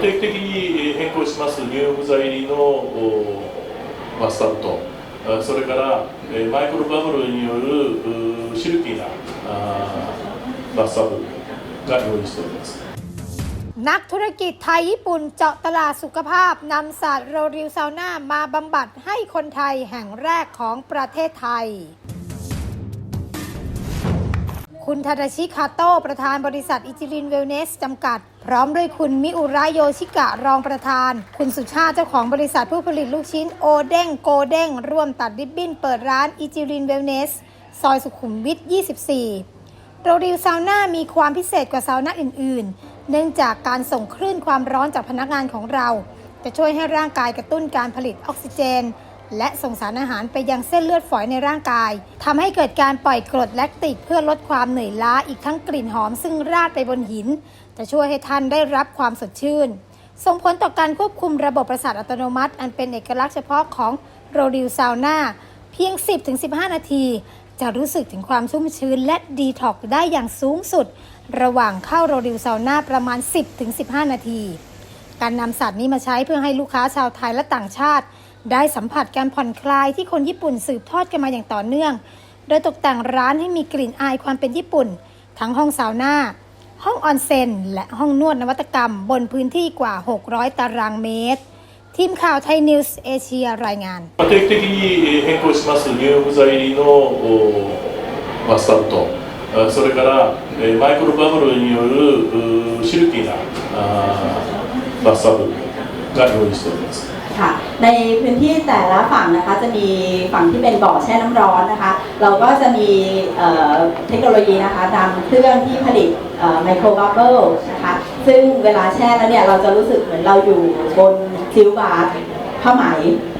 定期的に変更します入浴剤入りのマスターとそれからマイクロバブルによるシルキーなバスタブが用意しております。นักธุรกิจไทยญี่ปุ่นเจาะตลาดสุขภาพนำศาสตร์โรริวซาวน่ามาบำบัดให้คนไทยแห่งแรกของประเทศไทย คุณทาดาชิคาโต้ประธานบริษัทอิจิรินเวลเนสจำกัด พร้อมด้วยคุณมิอุระโยชิกะรองประธาน คุณสุชาติเจ้าของบริษัทผู้ผลิตลูกชิ้นโอเด้งโกเด้งร่วมตัดริบบิ้นเปิดร้านอิจิรินเวลเนสซอยสุขุมวิท 24 โรดิวซาวน่ามีความพิเศษกว่าซาวน่าอื่น ๆ เนื่องจากการส่งคลื่นความร้อนจากพนักงานของเรา จะช่วยให้ร่างกายกระตุ้นการผลิตออกซิเจน และส่งสารอาหารไปยังเส้นเลือดฝอยในร่างกายทำให้เกิดการปล่อยกรดแลคติกเพื่อลดความเหนื่อยล้าอีกทั้งกลิ่นหอมซึ่งราดไปบนหิน จะช่วยให้ท่านได้รับความสดชื่น ส่งผลต่อการควบคุมระบบประสาทอัตโนมัติ อันเป็นเอกลักษณ์เฉพาะของโรดิวซาวน่าเพียง 10-15 นาที จะรู้สึกถึงความชุ่มชื้นและดีท็อกได้อย่างสูงสุด ระหว่างเข้าโรดิวซาวน่าประมาณ 10-15 นาที การนำสัตว์นี้มาใช้เพื่อให้ลูกค้าชาวไทยและต่างชาติ ได้สัมผัสการผ่อนคลายที่คนญี่ปุ่นสืบทอดกันมาอย่างต่อเนื่อง โดยตกแต่งร้านให้มีกลิ่นอายความเป็นญี่ปุ่น ทั้งห้องสาวน่า ห้องออนเซ็น และห้องนวดนวัตกรรม บนพื้นที่กว่า 600 ตารางเมตร ทีมข่าวไทยนิวส์เอเชียรายงาน定期的に変更します入浴剤のマスタードそれからマイクロバブルによるシルキーなバスタブが用意しております。 ค่ะ ในพื้นที่แต่ละฝั่งนะคะจะมีฝั่งที่เป็นบ่อแช่น้ำร้อนนะคะ เราก็จะมีเเทคโนโลยีนะคะนำเครื่องที่ผลิตไมโครบับเบิลนะคะซึ่งเวลาแช่แล้วเนี่ยเราจะรู้สึกเหมือนเราอยู่บนซิลบาร์ผ้าไหม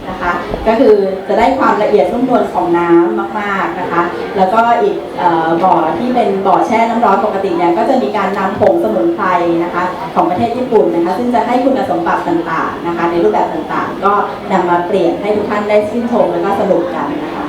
นะคะ ก็คือจะได้ความละเอียดนุ่มนวลของน้ำมากๆนะคะ แล้วก็อีกออบ่อที่เป็นบ่อแช่น้ำร้อนปกติเนี่ยก็จะมีการนำผงสมุนไพรนะคะ ของประเทศญี่ปุ่นนะคะ ซึ่งจะให้คุณสมบัติต่างๆนะคะ ในรูปแบบต่างๆ ก็นำมาเปลี่ยนให้ทุกท่านได้ชื่นชมแล้วก็สนุกกันนะคะ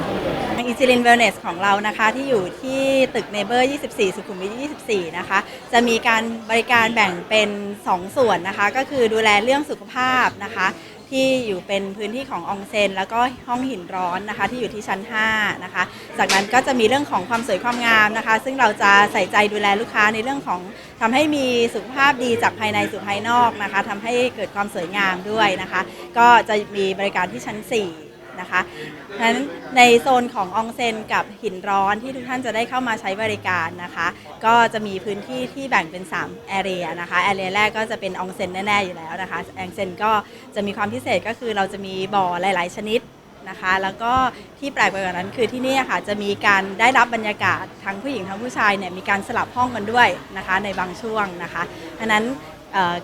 อิจิลินเวลเนสของเรานะคะที่อยู่ที่ตึกเนเบอร์ 24 สุขุมวิท 24 นะคะ จะมีการบริการแบ่งเป็น 2 ส่วนนะคะ ก็คือดูแลเรื่องสุขภาพนะคะ ที่อยู่เป็นพื้นที่ของอองเซนแล้วก็ห้องหินร้อนนะคะที่อยู่ที่ชั้น5นะคะจากนั้นก็จะมีเรื่องของความสวยความงามนะคะ ซึ่งเราจะใส่ใจดูแลลูกค้าในเรื่องของทำให้มีสุขภาพดีจากภายในสู่ภายนอกนะคะทำให้เกิดความสวยงามด้วยนะคะ ก็จะมีบริการที่ชั้น 4 นะคะฉะนั้นในโซนของอองเซนกับหินร้อนที่ทุกท่านจะได้เข้ามาใช้บริการนะคะ ก็จะมีพื้นที่ที่แบ่งเป็น3แอเรียนะคะแอเรียแรกก็จะเป็นอองเซนแน่ๆอยู่แล้วนะคะอองเซนก็จะมีความพิเศษก็คือเราจะมีบ่อหลาย ๆ ชนิดนะคะแล้วก็ที่แปลกไปกว่านั้นคือที่นี่ค่ะจะมีการได้รับบรรยากาศทั้งผู้หญิงทั้งผู้ชายเนี่ยมีการสลับห้องกันด้วยนะคะในบางช่วงนะคะอันนั้น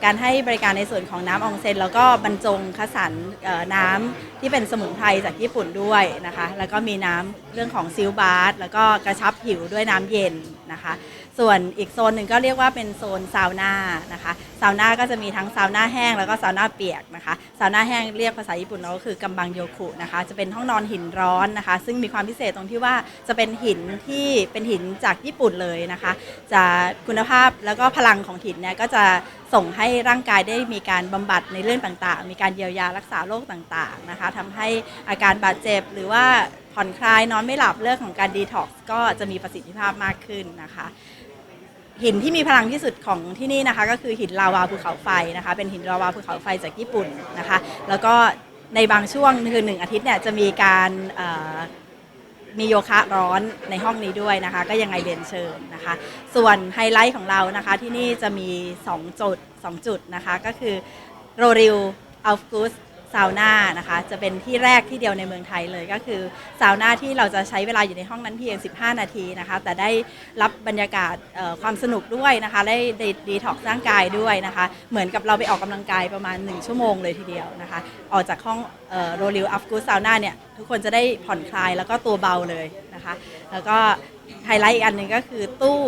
การให้บริการในส่วนของน้ำอองเซนแล้วก็บรรจงคัสรรเอ่อน้ำที่เป็นสมุนไพรจากญี่ปุ่นด้วยนะคะ แล้วก็มีน้ำเรื่องของซิลบาร์แล้วก็กระชับผิวด้วยน้ำเย็นนะคะ ส่วนอีกโซนหนึ่งก็เรียกว่าเป็นโซนซาวน่านะคะซาวน่าก็จะมีทั้งซาวน่าแห้งแล้วก็ซาวน่าเปียกนะคะซาวน่าแห้งเรียกภาษาญี่ปุ่นเราก็คือกัมบังโยคุนะคะจะเป็นห้องนอนหินร้อนนะคะ ซึ่งมีความพิเศษตรงที่ว่าจะเป็นหินที่เป็นหินจากญี่ปุ่นเลยนะคะ จะคุณภาพแล้วก็พลังของหินเนี่ยก็จะส่งให้ร่างกายได้มีการบำบัดในเรื่องต่างๆ มีการเยียวยารักษาโรคต่างๆนะคะทำให้อาการบาดเจ็บหรือว่าผ่อนคลายนอนไม่หลับเรื่องของการดีท็อกซ์ก็จะมีประสิทธิภาพมากขึ้นนะคะ หินที่มีพลังที่สุดของที่นี่นะคะ ก็คือหินลาวาภูเขาไฟนะคะ เป็นหินลาวาภูเขาไฟจากญี่ปุ่นนะคะ แล้วก็ในบางช่วงคือหนึ่งอาทิตย์เนี่ยจะมีการ มีโยคะร้อนในห้องนี้ด้วยนะคะ ก็ยังไงเรียนเชิญนะคะ ส่วนไฮไลท์ของเรานะคะที่นี่จะมี 2 จุด 2 จุดนะคะ ก็คือโรริลอัลฟกุส ซาวน่านะคะจะเป็นที่แรกที่เดียวในเมืองไทยเลยก็คือซาวน่าที่เราจะใช้เวลาอยู่ในห้องนั้นเพียง 15 นาทีนะคะแต่ได้รับบรรยากาศความสนุกด้วยนะคะได้ดีท็อกซ์ร่างกายด้วยนะคะเหมือนกับเราไปออกกำลังกายประมาณ 1 ชั่วโมงเลยทีเดียวนะคะออกจากห้องโรลิลอัฟกูซาวน่าเนี่ยทุกคนจะได้ผ่อนคลายแล้วก็ตัวเบาเลยนะคะแล้วก็ไฮไลท์อีกอันหนึ่งก็คือตู้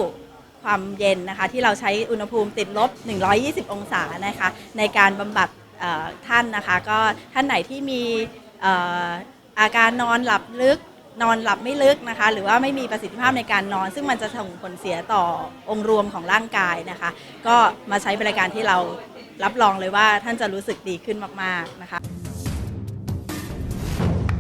ความเย็นนะคะที่เราใช้อุณหภูมิติดลบ 120 องศานะคะในการบำบัด ท่านนะคะ ก็ท่านไหนที่มีเอ่ออาการนอนหลับลึกนอนหลับไม่ลึกนะคะ หรือว่าไม่มีประสิทธิภาพในการนอน ซึ่งมันจะส่งผลเสียต่อองค์รวมของร่างกายนะคะ ก็มาใช้บริการที่เรารับรองเลยว่าท่านจะรู้สึกดีขึ้นมาก ๆ นะคะ